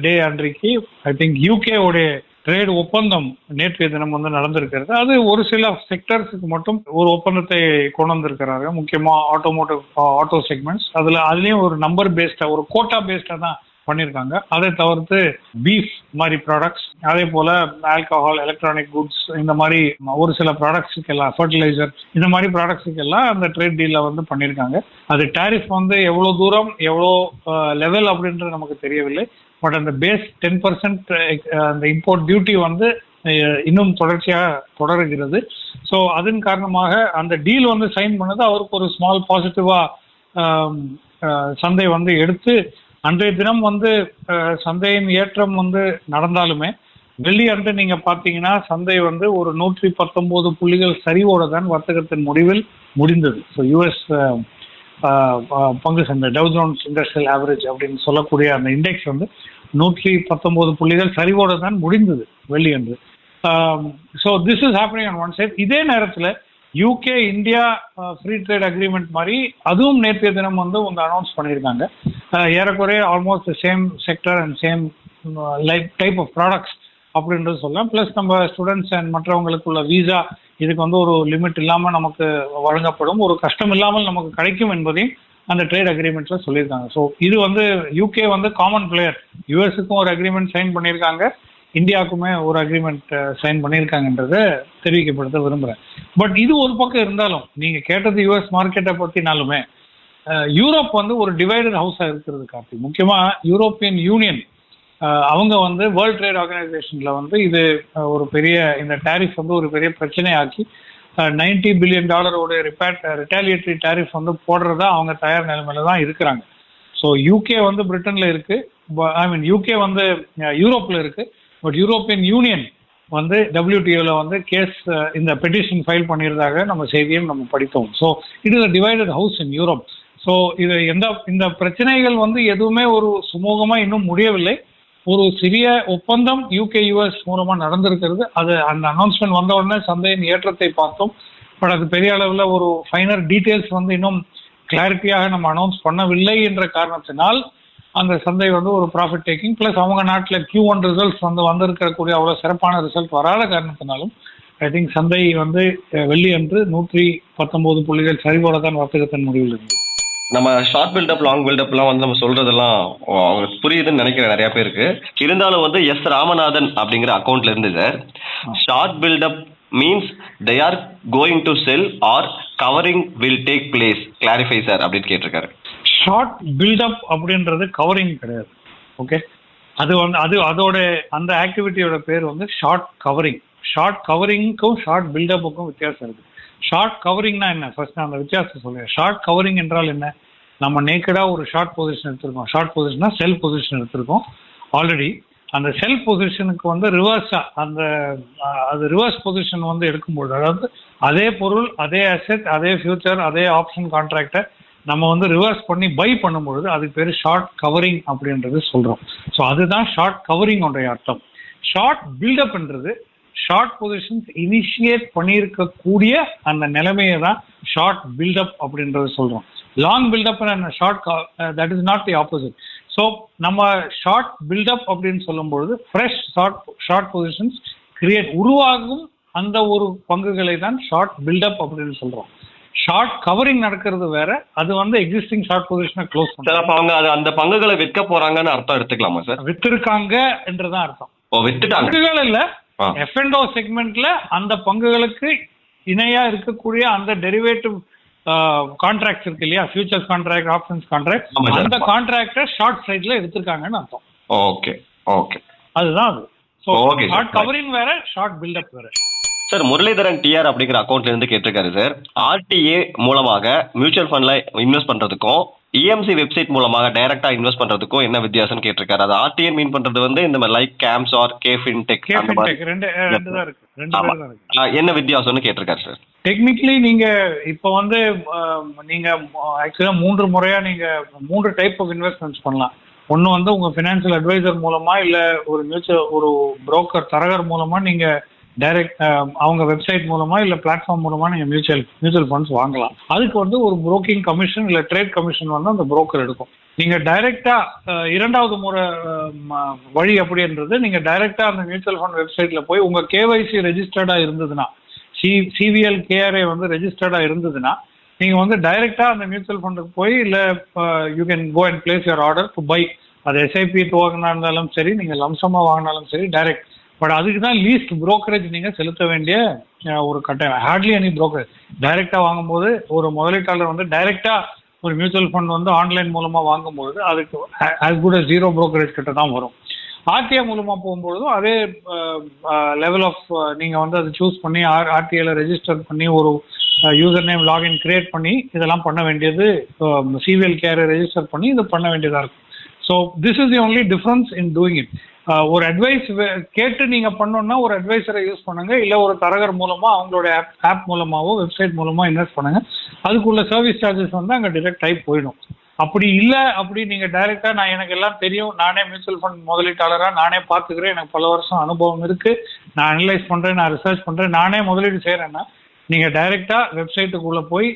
டே அன்றைக்கு ஐ திங்க் யூகே உடைய ட்ரேடு ஒப்பந்தம் நேற்றைய தினம் வந்து நடந்திருக்கிறது. அது ஒரு சில செக்டர்ஸுக்கு மட்டும் ஒரு ஒப்பந்தத்தை கொண்டு வந்திருக்கிறாங்க முக்கியமாக ஆட்டோமோட்டிவ் ஆட்டோ செக்மெண்ட்ஸ் அதில் அதுலேயும் ஒரு நம்பர் பேஸ்டாக ஒரு கோட்டா பேஸ்டாக தான் பண்ணியிருக்காங்க அதை தவிர்த்து பீஃப் மாதிரி ப்ராடக்ட்ஸ் அதே போல ஆல்கஹால் எலக்ட்ரானிக் குட்ஸ் இந்த மாதிரி ஒரு சில ப்ராடக்ட்ஸுக்கு எல்லாம் ஃபர்டிலைசர் இந்த மாதிரி ப்ராடக்ட்ஸுக்கு எல்லாம் அந்த ட்ரேட் டீலில் வந்து பண்ணியிருக்காங்க அது டேரிஃப் வந்து எவ்வளோ தூரம் எவ்வளோ லெவல் அப்படின்றது நமக்கு தெரியவில்லை. பட் அந்த பேஸ் டென் பர்சன்ட் அந்த இம்போர்ட் டியூட்டி வந்து இன்னும் தொடர்ச்சியாக தொடருகிறது. ஸோ அதன் காரணமாக அந்த டீல் வந்து சைன் பண்ணது அவருக்கு ஒரு ஸ்மால் பாசிட்டிவாக சந்தை வந்து எடுத்து அன்றைய தினம் வந்து சந்தையின் ஏற்றம் வந்து நடந்தாலுமே வெள்ளி அன்று நீங்க பாத்தீங்கன்னா சந்தை வந்து ஒரு நூற்றி பத்தொன்பது புள்ளிகள் சரிவோட தான் வர்த்தகத்தின் முடிவில் முடிந்தது. ஸோ யூஎஸ் பங்கு சந்தை டவு ஜோன்ஸ் இண்டஸ்ட்ரியல் ஆவரேஜ் அப்படின்னு சொல்லக்கூடிய அந்த இண்டெக்ஸ் வந்து நூற்றி பத்தொன்பது புள்ளிகள் சரிவோட தான் முடிந்தது வெள்ளி அன்று. So this is happening on one side இதே நேரத்தில் UK India free trade agreement மாதிரி அதுவும் நேற்றைய தினம் வந்து வந்து அனௌன்ஸ் பண்ணியிருக்காங்க. ஏறக்குறைய almost same sector and same like type of products அப்படின்றது சொல்லலாம். ப்ளஸ் நம்ம ஸ்டூடெண்ட்ஸ் அண்ட் மற்றவங்களுக்குள்ள வீசா இதுக்கு வந்து ஒரு லிமிட் இல்லாமல் நமக்கு வழங்கப்படும். ஒரு கஷ்டம் இல்லாமல் நமக்கு கிடைக்கும் என்பதையும் அந்த ட்ரேட் அக்ரிமெண்ட்ல சொல்லியிருக்காங்க. ஸோ இது வந்து யூகே வந்து காமன் பிளேயர் யூஎஸுக்கும் ஒரு அக்ரிமெண்ட் சைன் பண்ணியிருக்காங்க. இந்தியாவுக்குமே ஒரு அக்ரிமெண்ட் சைன் பண்ணியிருக்காங்கன்றத தெரிவிக்கப்படுத்த விரும்புகிறேன் பட் இது ஒரு பக்கம் இருந்தாலும் நீங்கள் கேட்டது யூஎஸ் மார்க்கெட்டை பற்றினாலுமே யூரோப் வந்து ஒரு டிவைடட் ஹவுஸாக இருக்கிறது காட்டி முக்கியமாக யூரோப்பியன் யூனியன் அவங்க வந்து வேர்ல்ட் ட்ரேட் ஆர்கனைசேஷனில் வந்து இது ஒரு பெரிய இந்த டேரிஃப் வந்து ஒரு பெரிய பிரச்சனையாக்கி நைன்டி பில்லியன் டாலரோட ரிப்பேட் ரிட்டாலியேட்டரி டேரிஃப் வந்து போடுறதா அவங்க தயார் நிலைமையில தான் இருக்கிறாங்க. ஸோ யூகே வந்து பிரிட்டனில் இருக்குது ஐ மீன் யூகே வந்து யூரோப்பில் இருக்குது பட் யூரோப்பியன் யூனியன் வந்து டபிள்யூடிஓவில் வந்து கேஸ் uh, இந்த பெட்டிஷன் ஃபைல் பண்ணியிருந்தாக நம்ம செய்தியும் நம்ம படித்தோம். So it is a divided house in Europe so இது எந்த இந்த பிரச்சனைகள் வந்து எதுவுமே ஒரு சுமூகமாக இன்னும் முடியவில்லை. ஒரு சிறிய ஒப்பந்தம் யூகே யூஎஸ் மூலமாக நடந்திருக்கிறது. அது அந்த அனௌன்ஸ்மெண்ட் வந்த உடனே சந்தையின் ஏற்றத்தை பார்த்தோம். பட் அது பெரிய அளவில் ஒரு ஃபைனர் டீட்டெயில்ஸ் வந்து இன்னும் கிளாரிட்டியாக நம்ம அனௌன்ஸ் பண்ணவில்லை என்ற காரணத்தினால் அந்த சந்தை வந்து ஒரு ப்ராஃபிட் டேக்கிங் ப்ளஸ் அவங்க நாட்டில் கியூ ஒன் ரிசல்ட்ஸ் வந்து வந்திருக்கக்கூடிய அவ்வளோ சிறப்பான ரிசல்ட் வராத காரணத்தினாலும் ஐ திங்க் சந்தை வந்து வெள்ளி அன்று நூற்றி பத்தொன்பது புள்ளிகள் சரிபோல தான் வர்த்தகத்தின் முடிவில் இருந்தது. நம்ம ஷார்ட் பில்டப் லாங் பில்டப்லாம் வந்து நம்ம சொல்றதெல்லாம் புரியுதுன்னு நினைக்கிறேன் நிறைய பேருக்கு. இருந்தாலும் வந்து எஸ் ராமநாதன் அப்படிங்கிற அக்கௌண்ட்ல இருந்து sir short buildup means they are going to sell or covering will take place clarify sir அப்படின்னு கேட்டிருக்காரு. ஷார்ட் பில்டப் அப்படின்றது கவரிங் கிடையாது. ஓகே அது வந்து அது அதோட அந்த ஆக்டிவிட்டியோட பேர் வந்து ஷார்ட் கவரிங் ஷார்ட் கவரிங்க்கும் ஷார்ட் பில்டப்புக்கும் வித்தியாசம் இருக்கு. ஷார்ட் கவரிங்னா என்ன? ஃபர்ஸ்ட் நான் அந்த வித்தியாசம் சொல்லுறேன் ஷார்ட் கவரிங் என்றால் என்ன? நம்ம நேக்கடாக ஒரு ஷார்ட் பொசிஷன் எடுத்திருக்கோம். ஷார்ட் பொசிஷனா செல் பொசிஷன் எடுத்திருக்கோம். ஆல்ரெடி அந்த செல் பொசிஷனுக்கு வந்து ரிவர்ஸா அந்த அது ரிவர்ஸ் பொசிஷன் வந்து எடுக்கும்போது அதாவது அதே பொருள் அதே அசெட் அதே ஃபியூச்சர் அதே ஆப்ஷன் கான்ட்ராக்டை நம்ம வந்து ரிவர்ஸ் பண்ணி பை பண்ணும்பொழுது அதுக்கு பேர் ஷார்ட் கவரிங் அப்படின்றது சொல்கிறோம் ஸோ அதுதான் ஷார்ட் கவரிங் உடைய அர்த்தம். ஷார்ட் பில்டப்ன்றது ஷார்ட் பொசிஷன்ஸ் இனிஷியேட் பண்ணியிருக்கக்கூடிய அந்த நிலைமையை தான் ஷார்ட் பில்டப் அப்படின்றது சொல்கிறோம் long buildup and short that is not the opposite so நம்ம ஷார்ட் பில்டப் அப்படின்னு சொல்லும்பொழுது fresh short short positions create உருவாகும் அந்த ஒரு பங்குகளை தான் ஷார்ட் பில்டப் அப்படின்னு சொல்கிறோம் ஷார்ட் கவரிங் நடக்கிறது வேற. அது வந்து எக்ஸிஸ்டிங் ஷார்ட் பொசிஷனை க்ளோஸ் சார் அப்ப அவங்க அது அந்த பங்குகளை விற்க போறாங்கன்னு அர்த்தம் எடுத்துக்கலாமா சார் வித்திருக்காங்க என்றுதான் அர்த்தம். ஓ வித்துட்டாங்க. பங்குகள் இல்ல. ஆ. எஃப்என்டோ செக்மெண்ட்ல அந்த பங்குகளுக்கு இணையா இருக்கக்கூடிய அந்த டெரிவேட்டிவ் கான்ட்ராக்ட்ஸ் இருக்கு இல்லையா? Futures contract options contract. அந்த கான்ட்ராக்டை ஷார்ட் சைட்ல எடுத்திருக்காங்கன்னு அர்த்தம். ஓகே ஓகே அதுதான் அது. ஷார்ட் கவரிங் வேற ஷார்ட் பில்டப் வேற. சார் முரளிதரன் டிஆர் அப்படிங்கிற அக்கௌண்ட்ல இருந்து கேட்டிருக்காரு சார். ஆர்டிஏ மூலமாக மியூச்சுவல் ஃபண்ட்ல இன்வெஸ்ட் பண்றதுக்கும் இஎம்சி வெப்சைட் மூலமாக டைரக்டா இன்வெஸ்ட் பண்றதுக்கும் என்ன வித்தியாசம் கேட்டிருக்காரு? அது ஆர்டிஎன் மீன் பண்றது வந்து இந்த மாதிரி like games R K fintech அந்த மாதிரி. என்ன வித்தியாசம்னு கேட்டிருக்காரு சார் டெக்னிக்கலி நீங்க இப்போ வந்து நீங்க ஆக்சுவலா மூன்று முறையா நீங்க மூன்று டைப் ஆஃப் இன்வெஸ்ட்மெண்ட்ஸ் பண்ணலாம். ஒன்று வந்து உங்க ஃபினான்ஷியல் அட்வைசர் மூலமா இல்ல ஒரு மியூச்சுவல் ஒரு புரோக்கர் தரகர் மூலமா நீங்க டைரக்ட் um, அவங்க வெப்சைட் மூலமா இல்ல பிளாட்ஃபார்ம் மூலமா நீங்க மியூச்சுவல் மியூச்சுவல் ஃபண்ட்ஸ் வாங்கலாம். அதுக்கு வந்து ஒரு புரோக்கிங் கமிஷன் இல்ல ட்ரேட் கமிஷன் வந்து அந்த புரோக்கர் எடுக்கும். நீங்க டைரக்டா இரண்டாவது முறை ம- வழி அப்படின்றது நீங்க டைரக்டா அந்த மியூச்சுவல் ஃபண்ட் வெப்சைட்ல போய் உங்க கேவைசி ரெஜிஸ்டர்டா இருந்ததுன்னா சி சிவிஎல் கேஆர்ஏ வந்து ரெஜிஸ்டர்டா இருந்ததுன்னா நீங்க வந்து டைரக்டா அந்த மியூச்சுவல் ஃபண்டுக்கு போய் இல்ல you can go and place your order to buy அது எஸ்ஐபி வாங்கினா இருந்தாலும் சரி நீங்க லம்சமா வாங்கினாலும் சரி டைரக்ட் பட் அதுக்கு தான் லீஸ்ட் புரோக்கரேஜ் நீங்க செலுத்த வேண்டிய ஒரு கட்டாயம். ஹார்ட்லி எனி புரோக்கரேஜ் டைரக்டா வாங்கும்போது ஒரு முதலீட்டாளர் வந்து டைரெக்டாக ஒரு மியூச்சுவல் ஃபண்ட் வந்து ஆன்லைன் மூலமா வாங்கும்போது அதுக்கு as good as zero brokerage கிட்ட தான் வரும். ஆர்டிஐ மூலமா போகும்பொழுதும் அதே லெவல் ஆஃப் நீங்க வந்து அதை சூஸ் பண்ணி ஆர் ஆர்டிஐல ரெஜிஸ்டர் பண்ணி ஒரு யூசர் நேம் லாகின் கிரியேட் பண்ணி இதெல்லாம் பண்ண வேண்டியது சிவிஎல் கேரை ரெஜிஸ்டர் பண்ணி இது பண்ண வேண்டியதா இருக்கும். So this is the only difference in doing it ஒரு அட்வைஸ் கேட்டு நீங்க பண்ணணும்னா ஒரு அட்வைசரை யூஸ் பண்ணுங்க. இல்ல ஒரு தரகர் மூலமா அவங்களோட ஆப் ஆப் மூலமாவோ வெப்சைட் மூலமா இன்வெஸ்ட் பண்ணுங்க. அதுக்குள்ள சர்வீஸ் சார்ஜஸ் வந்து அங்க டிரெக்ட் ஆகி போயிடும். அப்படி இல்ல அப்படி நீங்க டைரக்டா நான் எனக்கு எல்லாம் தெரியும். நானே மியூச்சுவல் ஃபண்ட் முதலீட்டாளரா நானே பாத்துக்கிறேன் எனக்கு பல வருஷம் அனுபவம் இருக்கு. நான் அனலைஸ் பண்றேன் நான் ரிசர்ச் பண்றேன். நானே முதலீடு செய்யறேன்னா நீங்க டைரக்டா வெப்சைட்டுக்குள்ள போய்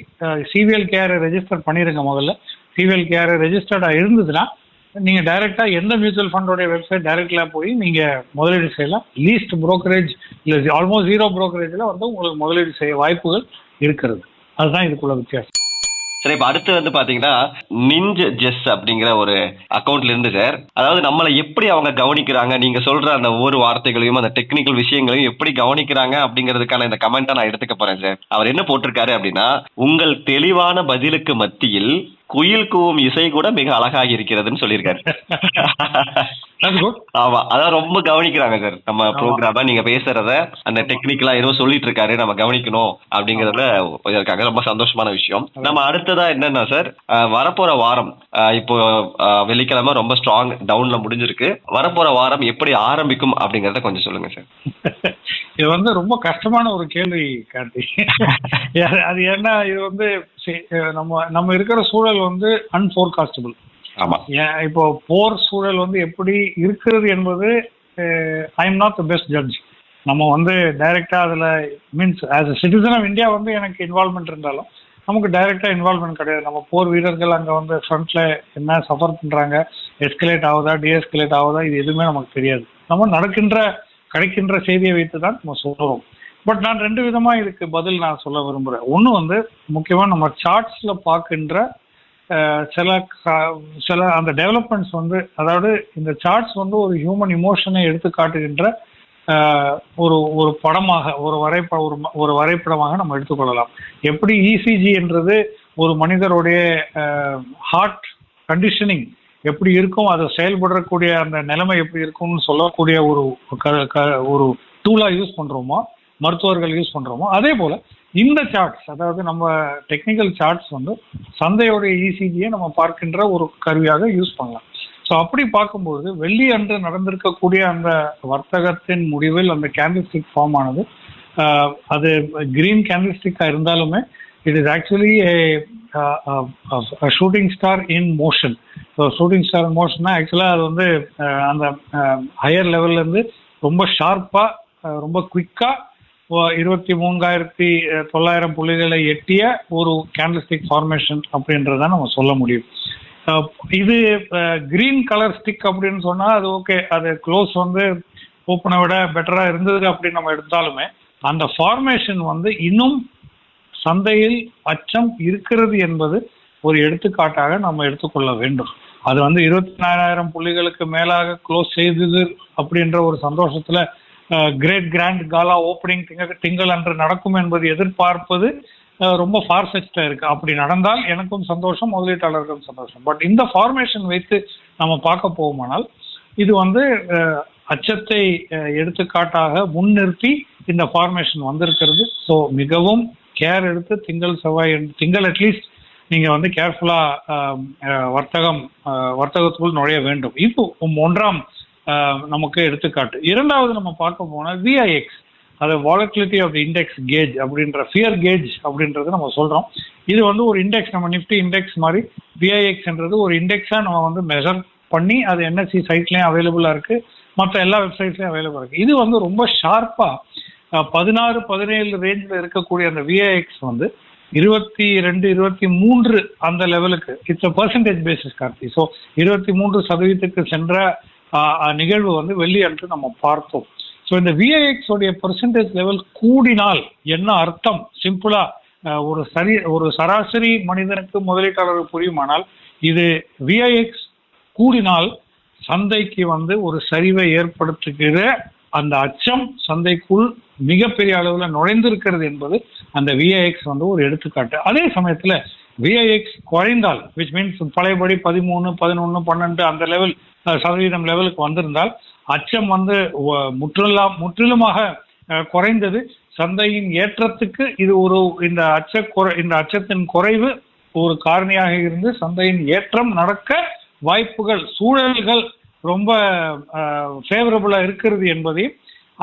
சிவிஎல் கேரை ரெஜிஸ்டர் பண்ணிருங்க முதல்ல. சிவிஎல் கேரை ரெஜிஸ்டர்டா இருந்ததுன்னா நீங்க டைரக்டா எந்த மியூச்சுவல் ஃபண்டோட வெப்சைட் டைரக்ட்ல போய் நீங்க முதலீடு செய்யலாம். லீஸ்ட் புரோக்கரேஜ் இல்ல ஆல்மோஸ்ட் ஜீரோ புரோக்கரேஜ்ல வந்து உங்களுக்கு முதலீடு செய்ய வாய்ப்புகள் இருக்கிறது. அதுதான் இதுக்குள்ள வித்தியாசம். சரி இப்ப அடுத்து வந்து பாத்தீங்கன்னா நிஞ்ச் ஜெஸ் அப்படிங்கிற ஒரு அக்கௌண்ட்ல இருந்து சார் அதாவது நம்மளை எப்படி அவங்க கவனிக்கிறாங்க? நீங்க சொல்ற அந்த ஒவ்வொரு வார்த்தைகளையும் அந்த டெக்னிக்கல் விஷயங்களையும் எப்படி கவனிக்கிறாங்க அப்படிங்கிறதுக்கான இந்த கமெண்ட்டை நான் எடுத்துக்க போறேன் சார். அவர் என்ன போட்டிருக்காரு அப்படின்னா உங்கள் தெளிவான பதிலுக்கு மத்தியில் குயில் கூவும் இசை கூட மிக அழகாக இருக்கிறதுன்னு சொல்லியிருக்காரு. ஆமா அதான் ரொம்ப கவனிக்கிறாங்க சார். நம்ம ப்ரோக்ராம நீங்க பேசுறத அந்த டெக்னிக்கலா ஏதோ சொல்லிட்டு இருக்காரு நம்ம கவனிக்கணும் அப்படிங்கறதுல இருக்காங்க ரொம்ப சந்தோஷமான விஷயம். நம்ம அடுத்ததா என்னன்னா சார் வரப்போற வாரம் இப்போ வெள்ளிக்கிழமை ரொம்ப ஸ்ட்ராங் டவுன்ல முடிஞ்சிருக்கு. வரப்போற வாரம் எப்படி ஆரம்பிக்கும் அப்படிங்கறத கொஞ்சம் சொல்லுங்க சார். இது வந்து ரொம்ப கஷ்டமான ஒரு கேள்வி கார்த்தி. அது- என்ன இது வந்து நம்ம நம்ம இருக்கிற சூழல் வந்து அன்ஃபோர்காஸ்டபிள் ஆமா. இப்போ போர் சூழல் வந்து எப்படி இருக்கிறது என்பது I am not the best judge நம்ம வந்து டைரக்டா அதுல means as a citizen of India வந்து எனக்கு இன்வால்மெண்ட் இருந்தாலும் நமக்கு டைரக்டா இன்வால்மெண்ட் கிடையாது. நம்ம போர் வீரர்கள் அங்க வந்து ஃப்ரண்ட்ல என்ன சஃபர் பண்றாங்க எஸ்கலேட் ஆகுதா டிஎஸ்கலேட் ஆகுதா இது எதுவுமே நமக்கு தெரியாது. நம்ம நடக்கின்ற கிடைக்கின்ற செய்தியை வைத்து தான் நம்ம சொல்றோம். பட் நான் ரெண்டு விதமா இதுக்கு பதில் நான் சொல்ல விரும்புகிறேன் ஒன்று வந்து முக்கியமாக நம்ம சார்ட்ஸில் பார்க்கின்ற சில க- சில அந்த டெவலப்மெண்ட்ஸ் வந்து அதாவது இந்த சார்ட்ஸ் வந்து ஒரு ஹியூமன் இமோஷனை எடுத்து காட்டுகின்ற ஒரு ஒரு படமாக ஒரு வரைபட ஒரு ஒரு வரைபடமாக நம்ம எடுத்துக்கொள்ளலாம். எப்படி இசிஜி என்றது ஒரு மனிதருடைய ஹார்ட் கண்டிஷனிங் எப்படி இருக்கும் அதை செயல்படக்கூடிய அந்த நிலைமை எப்படி இருக்கும்னு சொல்லக்கூடிய ஒரு க- க- ஒரு டூலாக யூஸ் பண்ணுறோமோ மருத்துவர்கள் யூஸ் பண்றோமோ அதே போல இந்த சார்ட்ஸ் அதாவது நம்ம டெக்னிக்கல் சார்ட்ஸ் வந்து சந்தையோடைய இசிஜியை நம்ம பார்க்கின்ற ஒரு கருவியாக யூஸ் பண்ணலாம். ஸோ அப்படி பார்க்கும்போது வெள்ளி அன்று நடந்திருக்கக்கூடிய அந்த வர்த்தகத்தின் முடிவில் அந்த கேண்டில்ஸ்டிக் ஃபார்ம் ஆனது அது கிரீன் கேண்டில்ஸ்டிக்காக இருந்தாலுமே it is actually shooting star in motion so shooting star in மோஷன்னா ஆக்சுவலாக அது வந்து அந்த ஹையர் லெவல்லேருந்து ரொம்ப ஷார்ப்பாக ரொம்ப குயிக்காக இருபத்தி மூன்றாயிரத்தி தொள்ளாயிரம் புள்ளிகளை எட்டிய ஒரு கேண்டல்ஸ்டிக் ஃபார்மேஷன் அப்படின்றத நம்ம சொல்ல முடியும். இது கிரீன் கலர் ஸ்டிக் அப்படின்னு சொன்னா அது ஓகே அது க்ளோஸ் வந்து ஓப்பனை விட பெட்டரா இருந்தது அப்படின்னு நம்ம எடுத்தாலுமே அந்த ஃபார்மேஷன் வந்து இன்னும் சந்தையில் அச்சம் இருக்கிறது என்பது ஒரு எடுத்துக்காட்டாக நம்ம எடுத்துக்கொள்ள வேண்டும். அது வந்து இருபத்தி நாலாயிரம் புள்ளிகளுக்கு மேலாக க்ளோஸ் செய்தது அப்படின்ற ஒரு சந்தோஷத்துல கிரேட் கிராண்ட் காலா ஓப்பனிங் திங்க திங்கள் அன்று நடக்கும் என்பது எதிர்பார்ப்பது ரொம்ப ஃபார்ஃபெஸ்டா இருக்குது அப்படி நடந்தால் எனக்கும் சந்தோஷம் முதலீட்டாளர்களுக்கும் சந்தோஷம். பட் இந்த ஃபார்மேஷன் வைத்து நம்ம பார்க்க போகுமானால் இது வந்து அச்சத்தை எடுத்துக்காட்டாக முன்னிறுத்தி இந்த ஃபார்மேஷன் வந்திருக்கிறது. ஸோ மிகவும் கேர் எடுத்து திங்கள் செவ்வாய் என்று- திங்கள் அட்லீஸ்ட் நீங்கள் வந்து கேர்ஃபுல்லாக வர்த்தகம் வர்த்தகத்துக்குள் நுழைய வேண்டும். இப்போ ஒன்றாம் நமக்கு எடுத்துக்காட்டு. இரண்டாவது நம்ம பார்க்க போனால் விஐஎக்ஸ் அது வாலட்டிலிட்டி ஆஃப் இண்டெக்ஸ் கேஜ் அப்படின்ற ஃபியர் கேஜ் அப்படின்றது நம்ம சொல்றோம். இது வந்து ஒரு இண்டெக்ஸ் நம்ம நிஃப்டி இண்டெக்ஸ் மாதிரி விஐஎக்ஸ்ன்றது ஒரு இண்டெக்ஸாக நம்ம வந்து மெஷர் பண்ணி அது என்எஸ்சி சைட்லேயும் அவைலபிளாக இருக்கு. மற்ற எல்லா வெப்சைட்ஸ்லையும் அவைலபிள் இருக்கு. இது வந்து ரொம்ப ஷார்ப்பாக பதினாறு பதினேழு ரேஞ்சில் இருக்கக்கூடிய அந்த விஐஎக்ஸ் வந்து இருபத்தி ரெண்டு இருபத்தி மூன்று அந்த லெவலுக்கு it's a percentage basis Karthi. So இருபத்தி மூன்று சதவீதத்துக்கு சென்ற நிகழ்வு வந்து வெள்ளி அன்று நம்ம பார்த்தோம். ஸோ இந்த விஐஎக்ஸ் உடைய பர்சன்டேஜ் லெவல் கூடினால் என்ன அர்த்தம்? சிம்பிளா ஒரு சரி ஒரு சராசரி மனிதனுக்கு முதலீட்டாளருக்கு புரியுமானால் இது விஐஎக்ஸ் கூடினால் சந்தைக்கு வந்து ஒரு சரிவை ஏற்படுத்துகிற அந்த அச்சம் சந்தைக்குள் மிகப்பெரிய அளவில் நுழைந்திருக்கிறது என்பது அந்த விஐஎக்ஸ் வந்து ஒரு எடுத்துக்காட்டு. அதே சமயத்தில் விஐஎக்ஸ் குறைந்தால் விச் மீன்ஸ் பழையபடி பதிமூணு பதினொன்று பன்னெண்டு அந்த லெவல் சதவீதம் லெவலுக்கு வந்திருந்தால் அச்சம் வந்து முற்றிலா முற்றிலுமாக குறைந்தது. சந்தையின் ஏற்றத்துக்கு இது ஒரு இந்த அச்ச குறை இந்த அச்சத்தின் குறைவு ஒரு காரணியாக இருந்து சந்தையின் ஏற்றம் நடக்க வாய்ப்புகள் சூழல்கள் ரொம்ப ஃபேவரபுளா இருக்கிறது என்பதையும்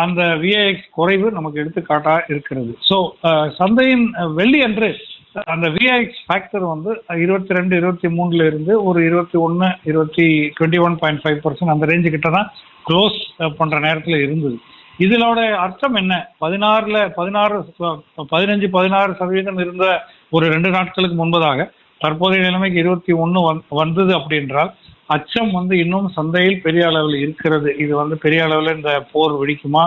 அந்த விஐஎக்ஸ் குறைவு நமக்கு எடுத்துக்காட்டா இருக்கிறது. ஸோ சந்தையின் வெள்ளி அன்று அந்த விஐஎக்ஸ் ஃபேக்டர் வந்து இருபத்தி ரெண்டு இருபத்தி மூணுல இருந்து ஒரு இருபத்தி ஒன்று இருபத்தி twenty one point five percent அந்த ரேஞ்சு கிட்ட தான் க்ளோஸ் பண்ற நேரத்தில் இருந்தது. இதனோட அர்த்தம் என்ன? பதினாறுல பதினாறு பதினஞ்சு பதினாறு சதவீதம் இருந்த ஒரு ரெண்டு நாட்களுக்கு முன்பதாக தற்போதைய நிலைமைக்கு இருபத்தி ஒன்று வந்தது அப்படின்றால் அச்சம் வந்து இன்னும் சந்தையில் பெரிய அளவில் இருக்கிறது. இது வந்து பெரிய அளவில் இந்த போர் வெடிக்குமா?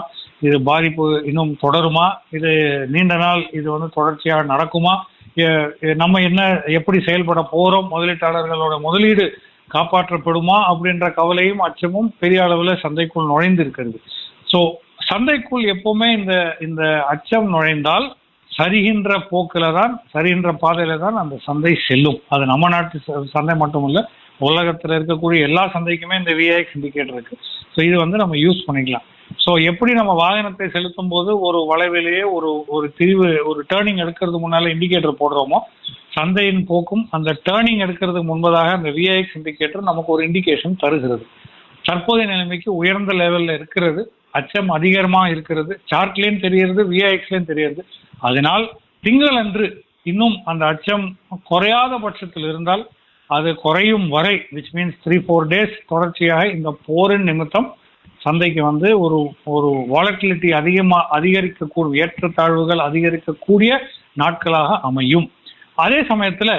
இது பாதிப்பு இன்னும் தொடருமா? இது நீண்ட நாள் இது வந்து தொடர்ச்சியாக நடக்குமா? நம்ம என்ன எப்படி செயல்பட போறோம் முதலீட்டாளர்களோட முதலீடு காப்பாற்றப்படுமா அப்படின்ற கவலையும் அச்சமும் பெரிய அளவில் சந்தைக்குள் நுழைந்திருக்கிறது. ஸோ சந்தைக்குள் எப்பவுமே இந்த இந்த அச்சம் நுழைந்தால் சரிகின்ற போக்கில தான் சரிகின்ற பாதையில தான் அந்த சந்தை செல்லும். அது நம்ம நாட்டு ச- சந்தை மட்டும் இல்லை உலகத்துல இருக்கக்கூடிய எல்லா சந்தைக்குமே இந்த விஐஎக்ஸ் இண்டிகேட்டர் இருக்கு. ஸோ இது வந்து நம்ம யூஸ் பண்ணிக்கலாம். ஸோ எப்படி நம்ம வாகனத்தை செலுத்தும் போது ஒரு வளைவிலேயே ஒரு ஒரு திரிவு ஒரு டேர்னிங் எடுக்கிறது முன்னால இண்டிகேட்டர் போடுறோமோ சந்தையின் போக்கும் அந்த டேர்னிங் எடுக்கிறதுக்கு முன்பதாக அந்த விஐஎக்ஸ் இண்டிகேட்டர் நமக்கு ஒரு இண்டிகேஷன் தருகிறது. தற்போதைய நிலைமைக்கு உயர்ந்த லெவல்ல இருக்கிறது அச்சம் அதிகமாக இருக்கிறது சார்ட்லேயும் தெரிகிறது விஐஎக்ஸ்லேயும் தெரிகிறது. அதனால் திங்கள் அன்று இன்னும் அந்த அச்சம் குறையாத பட்சத்தில் இருந்தால் அது குறையும் வரை which means three four days தொடர்ச்சியாக இந்த போரின் நிமித்தம் சந்தைக்கு வந்து ஒரு ஒரு வாலட்டிலிட்டி அதிகமாக அதிகரிக்கக்கூடிய ஏற்றத்தாழ்வுகள் அதிகரிக்கக்கூடிய நாட்களாக அமையும். அதே சமயத்தில்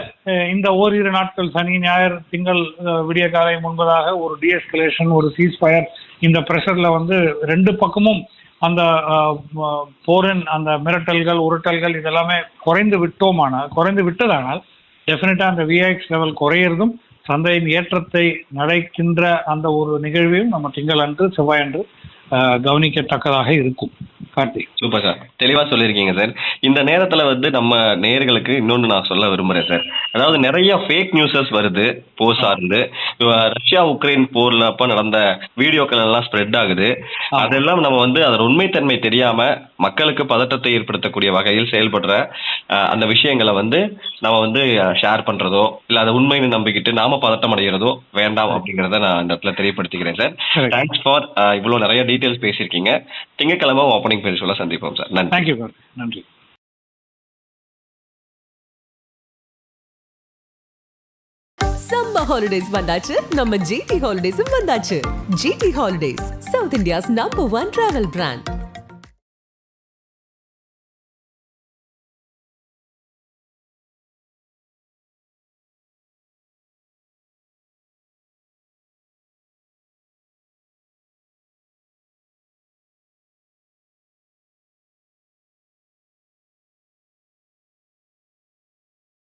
இந்த ஓரிரு நாட்கள் சனி ஞாயிறு திங்கள் விடிய காலை முன்பதாக ஒரு டிஎஸ்கலேஷன் ஒரு சீஸ்ஃபயர் இந்த ப்ரெஷரில் வந்து ரெண்டு பக்கமும் அந்த போரின் அந்த மிரட்டல்கள் உருட்டல்கள் இதெல்லாமே குறைந்து விட்டோமானால் குறைந்து விட்டதானால் டெஃபினட்டாக அந்த விஐஎக்ஸ் லெவல் குறையிறதும் சந்தையின் ஏற்றத்தை நடக்கின்ற அந்த ஒரு நிகழ்வையும் நம்ம திங்கள் அன்று செவ்வாய் அன்று கவனிக்கத்தக்கதாக இருக்கும். கார்த்திக் சூப்பர் சார் தெளிவா சொல்லியிருக்கீங்க சார் இந்த நேரத்துல வந்து நம்ம நேயர்களுக்கு இன்னொன்னு நான் சொல்ல விரும்புறேன் சார் அதாவது நிறைய ஃபேக் நியூஸஸ் வருது போர் சார்ந்து. ரஷ்யா உக்ரைன் போர்ல அப்ப நடந்த வீடியோக்கள் எல்லாம் ஸ்ப்ரெட் ஆகுது. அதெல்லாம் நம்ம வந்து அதன் உண்மைத்தன்மை தெரியாம மக்களுக்கு பதட்டத்தை ஏற்படுத்தக்கூடிய வகையில் செயல்படுற அந்த விஷயங்களை வந்து நம்ம வந்து ஷேர் பண்றதோ இல்ல அதை உண்மைன்னு நம்பிக்கிட்டு நாம பதட்டம் அடைகிறதோ வேண்டாம் அப்படிங்கறத நான் இந்த இடத்துல தெரியப்படுத்திக்கிறேன் சார். தேங்க்ஸ் ஃபார் இவ்வளவு நிறைய டீடைல்ஸ் பேசியிருக்கீங்க. திங்கட்கிழமை ஓப்பனிங் பேர் சொல்ல சந்திப்போம் சார் நன்றி. தேங்க்யூ நன்றி. சம்மர் ஹாலிடேஸ் வந்தாச்சு. நம்ம ஜிடி ஹாலிடேஸும் வந்தாச்சு. GT holidays South India's number one travel brand